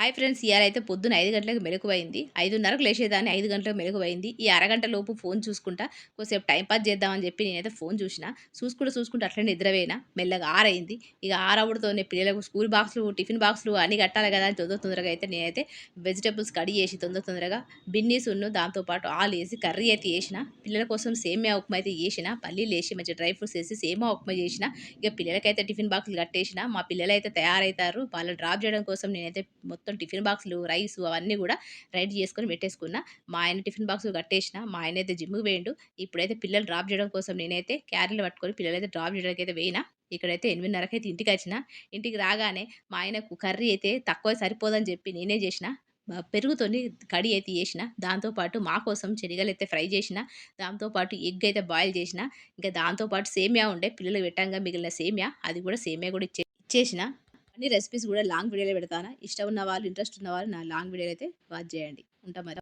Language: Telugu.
హాయ్ ఫ్రెండ్స్ ఇవాళ అయితే పొద్దున ఐదు గంటలకు మెలకువైంది. ఐదున్నరకు లేచేదాన్ని ఐదు గంటలకు మెలకువైంది. ఈ అరగంట లోపు ఫోన్ చూసుకుంటా కొద్దిసేపు టైం పాస్ చేద్దామని చెప్పి నేనైతే ఫోన్ చూసిన. చూసుకుంటూ చూసుకుంటూ అట్లనే నిద్రపోయినా. మెల్లగా ఆరైంది. ఇక ఆరవుడుతోనే పిల్లలకు స్కూల్ బాక్సులు టిఫిన్ బాక్సులు అన్ని కట్టాలి కదా అని తొందర తొందరగా అయితే నేనైతే వెజిటేబుల్స్ కడి చేసి తొందర తొందరగా బిన్నీస్ ఉన్ను దాంతోపాటు ఆలు వేసి కర్రీ అయితే వేసిన పిల్లల కోసం సేమియా ఉప్మా అయితే చేసిన. పల్లీలు వేసి మంచి డ్రై ఫ్రూట్స్ వేసి సేమియా ఉప్మా చేసిన. ఇక పిల్లలకైతే టిఫిన్ బాక్సులు కట్టేసిన. మా పిల్లలు అయితే తయారవుతారు. వాళ్ళని డ్రాప్ చేయడం కోసం నేనైతే మొత్తం మొత్తం టిఫిన్ బాక్సులు రైస్ అవన్నీ కూడా రెడీ చేసుకొని పెట్టేసుకున్నా. మా ఆయన టిఫిన్ బాక్స్ కట్టేసిన మా ఆయన అయితే జిమ్కి వేయండు ఇప్పుడైతే పిల్లలు డ్రాప్ చేయడం కోసం నేనైతే క్యారీలు పట్టుకొని పిల్లలైతే డ్రాప్ చేయడానికి అయితే వేయినా ఇక్కడైతే ఎనిమిదిన్నరకి అయితే ఇంటికి వచ్చిన. ఇంటికి రాగానే మా ఆయనకు కర్రీ అయితే తక్కువ సరిపోదని చెప్పి నేనే చేసిన. పెరుగుతోని కడి అయితే చేసిన. దాంతోపాటు మా కోసం శనగలు అయితే ఫ్రై చేసిన. దాంతోపాటు ఎగ్ అయితే బాయిల్ చేసిన. ఇంకా దాంతోపాటు సేమియా ఉండే. పిల్లలు పెట్టంగా మిగిలిన సేమియా అది కూడా సేమియా కూడా ఇచ్చే ఇచ్చేసిన. అన్ని రెసిపీస్ కూడా లాంగ్ వీడియోలో పెడతాను? ఇష్టం ఉన్న వాళ్ళు ఇంట్రెస్ట్ ఉన్న వాళ్ళు నా లాంగ్ వీడియోలు అయితే వాచ్ చేయండి. ఉంటాం మరి.